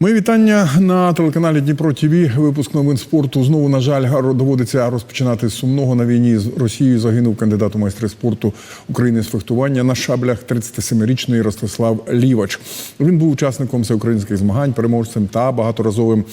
Мої вітання на телеканалі Дніпро ТВ. Випуск новин спорту. Знову, на жаль, доводиться розпочинати сумного на війні з Росією. Загинув кандидат у майстри спорту України з фехтування на шаблях 37-річний Ростислав Лівач. Він був учасником всеукраїнських змагань, переможцем та багаторазовим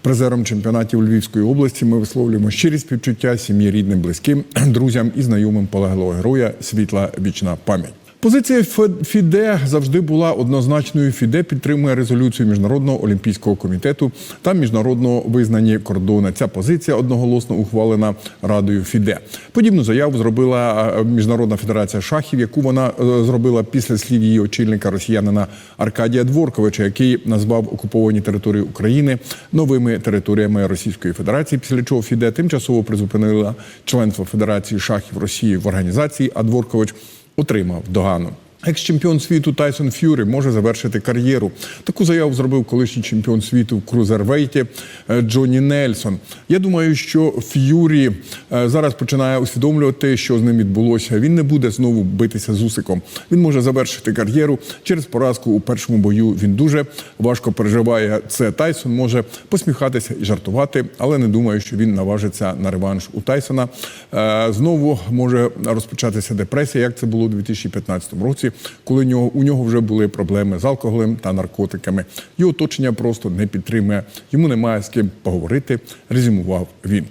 призером чемпіонатів Львівської області. Ми висловлюємо щирі співчуття сім'ї рідним, близьким, друзям і знайомим полеглого героя. Світла вічна пам'ять. Позиція ФІДЕ завжди була однозначною. ФІДЕ підтримує резолюцію міжнародного олімпійського комітету та міжнародно визнані кордони. Ця позиція одноголосно ухвалена радою ФІДЕ. Подібну заяву зробила е, міжнародна федерація шахів, яку вона е, зробила після слів її очільника росіянина Аркадія Дворковича, який назвав окуповані території України новими територіями Російської Федерації. Після чого ФІДЕ тимчасово призупинила членство Федерації шахів Росії в організації. А Дворкович отримав догану. Екс-чемпіон світу Тайсон Ф'юрі може завершити кар'єру. Таку заяву зробив колишній чемпіон світу в крузервейті е, Джонні Нельсон. Я думаю, що Ф'юрі е, зараз починає усвідомлювати, що з ним відбулося. Він не буде знову битися з Усиком. Він може завершити кар'єру через поразку у першому бою. Він дуже важко переживає це. Тайсон може посміхатися і жартувати, але не думаю, що він наважиться на реванш у Тайсона. Е, Знову може розпочатися депресія, як це було у 2015 році, коли у нього, у нього вже були проблеми з алкоголем та наркотиками. Його оточення просто не підтримує. Йому немає з ким поговорити. Резюмував він.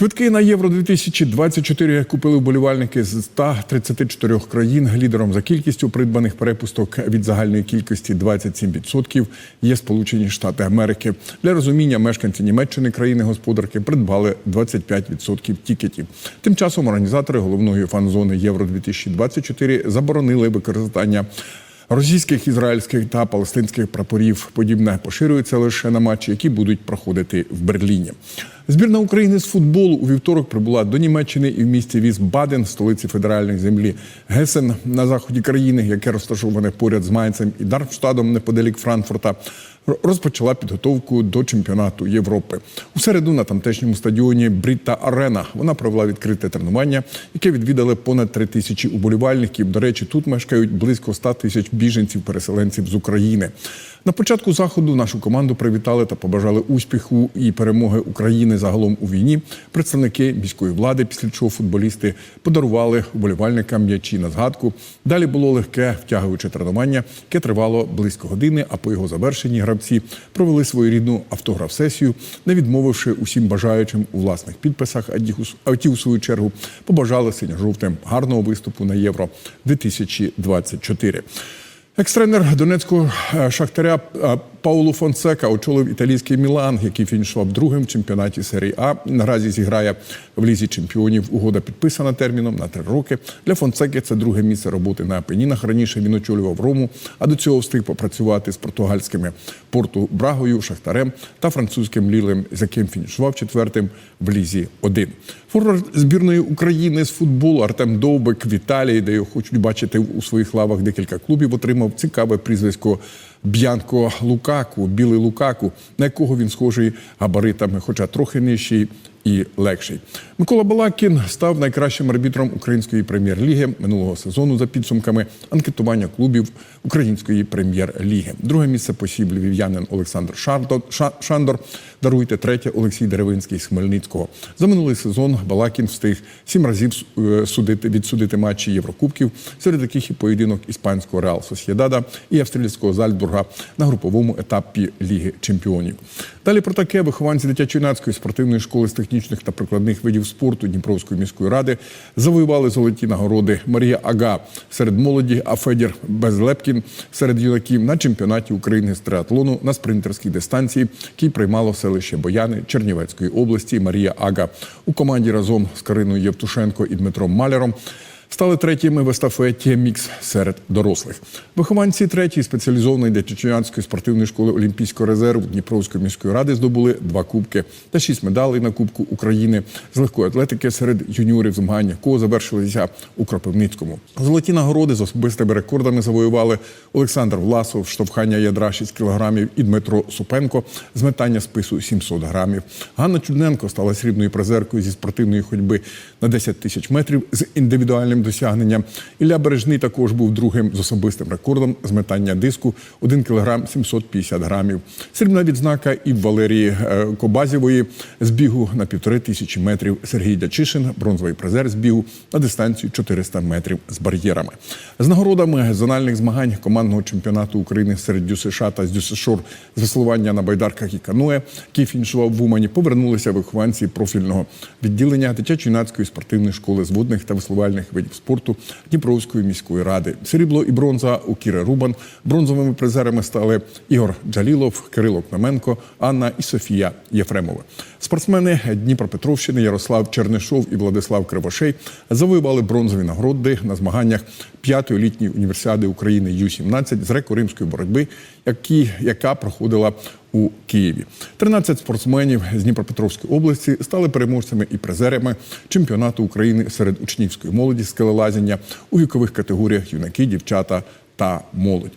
Квитки на Євро 2024 купили вболівальники з 134 країн. Лідером за кількістю придбаних перепусток від загальної кількості 27% є Сполучені Штати Америки. Для розуміння мешканці Німеччини країни-господарки придбали 25% тікетів. Тим часом організатори головної фан-зони Євро 2024 заборонили використання. Російських, ізраїльських та палестинських прапорів подібне поширюється лише на матчі, які будуть проходити в Берліні. Збірна України з футболу у вівторок прибула до Німеччини і в місті Вісбаден, столиці федеральної землі Гесен на заході країни, яке розташоване поряд з Майнцем і Дармштадом неподалік Франкфурта. Розпочала підготовку до чемпіонату Європи у середу на тамтешньому стадіоні Бріта Арена. Вона провела відкрите тренування, яке відвідали понад три тисячі уболівальників. До речі, тут мешкають близько 100 тисяч біженців-переселенців з України. На початку заходу нашу команду привітали та побажали успіху і перемоги України загалом у війні. Представники міської влади, після чого футболісти подарували уболівальникам м'ячі на згадку. Далі було легке втягуюче тренування, яке тривало близько години. А по його завершенні гравці провели свою рідну автограф-сесію, не відмовивши усім бажаючим у власних підписах. А ті, у свою чергу, побажали синьо-жовтим гарного виступу на євро 2024 Екс-тренер Донецького е, шахтаря е, Пауло Фонсека очолив італійський Мілан, який фінішував другим в чемпіонаті серії А. Наразі зіграє в лізі чемпіонів. Угода підписана терміном на три роки. Для Фонсеки це друге місце роботи на Апенінах. Раніше він очолював Рому, а до цього встиг попрацювати з португальськими Порту Брагою, Шахтарем та французьким Лілем, з яким фінішував четвертим в лізі 1 Форвард збірної України з футболу Артем Довбик в Італії, де його хочуть бачити у своїх лавах декілька клубів, отримав цікаве прізвисько Б'янко Лукаку, білий Лукаку, на якого він схожий габаритами, хоча трохи нижчий і легший. Микола Балакін став найкращим арбітром української прем'єр-ліги минулого сезону за підсумками анкетування клубів української прем'єр-ліги. Друге місце посів львів'янин Олександр Шандор. Даруйте третє Олексій Деревинський з Хмельницького. За минулий сезон Балакін встиг сім разів е, судити відсудити матчі Єврокубків, серед яких і поєдинок іспанського Реал Сосєдада і австрійського Зальцбурга на груповому етапі Ліги Чемпіонів. Далі про таке вихованці дитячо-юнацької спортивної школи з технічних та прикладних видів спорту Дніпровської міської ради завоювали золоті нагороди Марія Ага серед молоді, а Федір Безлепкін серед юнаків на чемпіонаті України з триатлону на спринтерській дистанції, який приймало селище Бояни Чернівецької області Марія Ага у команді разом з Кариною Євтушенко і Дмитром Маляром. Стали третіми в естафеті мікс серед дорослих. Вихованці третьої спеціалізованої дитячо-юнацької спортивної школи Олімпійського резерву Дніпровської міської ради здобули два кубки та шість медалей на Кубку України з легкої атлетики серед юніорів змагання, якого завершилися у Кропивницькому. Золоті нагороди з особистими рекордами завоювали Олександр Власов, штовхання ядра 6 кілограмів і Дмитро Супенко з метання спису 700 грамів. Ганна Чудненко стала срібною призеркою зі спортивної ходьби на 10 тисяч метрів з індивідуальним своїм досягненням. Ілля Бережний також був другим з особистим рекордом з метання диску 1 кг 750 грамів. Срібна відзнака і Валерії е, Кобазєвої з бігу на півтори тисячі метрів. Сергій Дячишин, бронзовий призер з бігу на дистанцію 400 метрів з бар'єрами. З нагородами зональних змагань командного чемпіонату України серед ДЮСШ та з ДЮСШОР з веслування на байдарках і каное, який фінішував в Умані, повернулися вихованці профільного відділення дитячо-юнацької спортивної школи з водних та веслувальних видів спорту Дніпровської міської ради. Срібло і бронза у Кіри Рубан. Бронзовими призерами стали Ігор Джалілов, Кирило Клименко, Анна і Софія Єфремова. Спортсмени Дніпропетровщини Ярослав Чернишов і Владислав Кривошей завоювали бронзові нагороди на змаганнях п'ятої літньої універсіади України Ю-17 з греко-римської боротьби, які, яка проходила у Києві. 13 спортсменів з Дніпропетровської області стали переможцями і призерами чемпіонату України серед учнівської молоді скелелазіння у вікових категоріях юнаки, дівчата та молодь.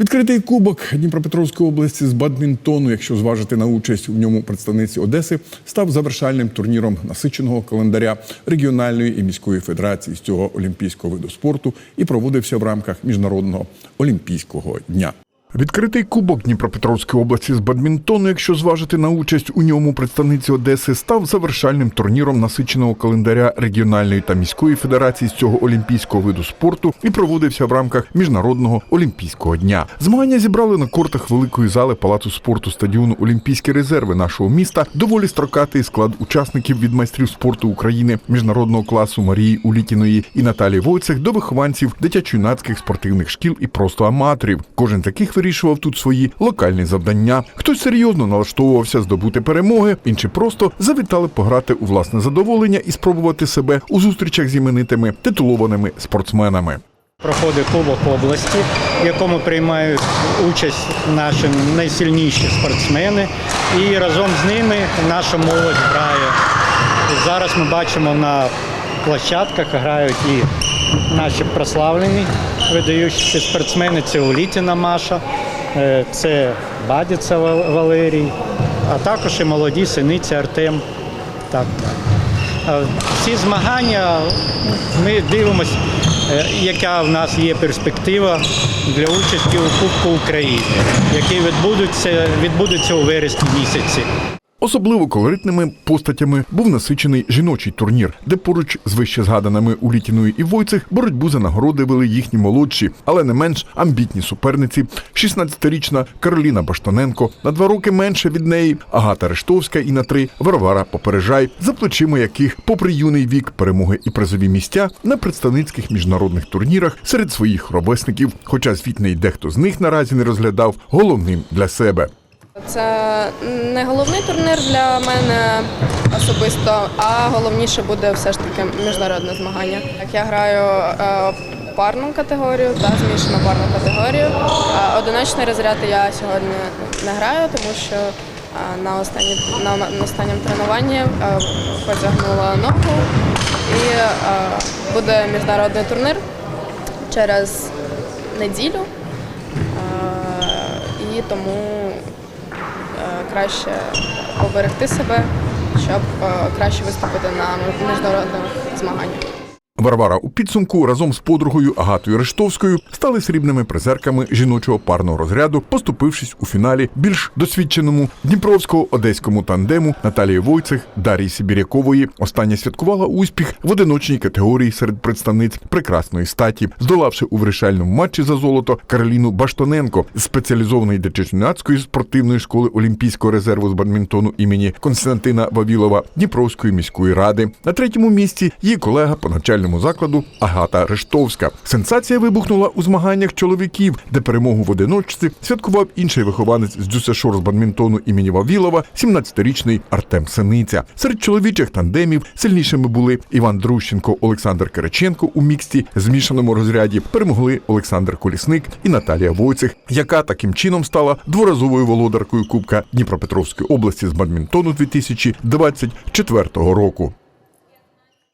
Відкритий кубок Дніпропетровської області з бадмінтону, якщо зважити на участь у ньому представниці Одеси, став завершальним турніром насиченого календаря регіональної і міської федерації з цього олімпійського виду спорту і проводився в рамках міжнародного олімпійського дня. Відкритий кубок Дніпропетровської області з бадмінтону, якщо зважити на участь у ньому представниці Одеси, став завершальним турніром насиченого календаря регіональної та міської федерації з цього олімпійського виду спорту і проводився в рамках міжнародного олімпійського дня. Змагання зібрали на кортах великої зали палацу спорту стадіону Олімпійські резерви нашого міста. Доволі строкатий склад учасників від майстрів спорту України міжнародного класу Марії Улітіної і Наталії Войцех до вихованців дитячо-юнацьких спортивних шкіл і просто аматорів. Кожен таких вирішував тут свої локальні завдання. Хтось серйозно налаштовувався здобути перемоги, інші просто завітали пограти у власне задоволення і спробувати себе у зустрічах з іменитими титулованими спортсменами. Проходить Кубок області, в якому приймають участь наші найсильніші спортсмени, і разом з ними наша молодь грає. Зараз ми бачимо на площадках грають і наші прославлені видаючіся спортсмени. Це Улітіна Маша, е, це Бадіця Валерій, а також і молоді синиці Артем. Так, Ці змагання ми дивимося, е, яка в нас є перспектива для участі у Кубку України, який відбудеться, відбудеться у вересні місяці. Особливо колоритними постатями був насичений жіночий турнір, де поруч з вище згаданими Улітіною і Войцех боротьбу за нагороди вели їхні молодші, але не менш амбітні суперниці. 16-річна Кароліна Баштаненко, на два роки менше від неї Агата Рештовська і на три Варвара Попережай, за плечима яких, попри юний вік, перемоги і призові місця на представницьких міжнародних турнірах серед своїх ровесників, хоча звітний дехто з них наразі не розглядав головним для себе. Це не головний турнір для мене особисто, а головніше буде все ж таки міжнародне змагання. Я граю е, парну категорію та змішану парну категорію. А Одиночний розряд я сьогодні не граю, тому що е, на, останні, на, на останньому тренуванні е, потягнула ногу і е, буде міжнародний турнір через неділю. Е, І тому е, краще поберегти себе, щоб е, краще виступити на міжнародних змаганнях. Варвара у підсумку разом з подругою Агатою Рештовською стали срібними призерками жіночого парного розряду, поступившись у фіналі більш досвідченому дніпровського одеському тандему Наталії Войцех Дарії Сибірякової. Остання святкувала успіх в одиночній категорії серед представниць прекрасної статі, здолавши у вирішальному матчі за золото Кароліну Баштоненко з спеціалізованої дитячо-юнацької спортивної школи Олімпійського резерву з бадмінтону імені Константина Вавілова Дніпровської міської ради. На третьому місці її колега по навчальному закладу Агата Рештовська. Сенсація вибухнула у змаганнях чоловіків, де перемогу в одиночці святкував інший вихованець з Дюсешор з бадмінтону імені Вавілова, 17-річний Артем Синиця. Серед чоловічих тандемів сильнішими були Іван Друщенко, Олександр Кириченко у міксті змішаному розряді. Перемогли Олександр Колісник і Наталія Войцех, яка таким чином стала дворазовою володаркою Кубка Дніпропетровської області з бадмінтону 2024 року.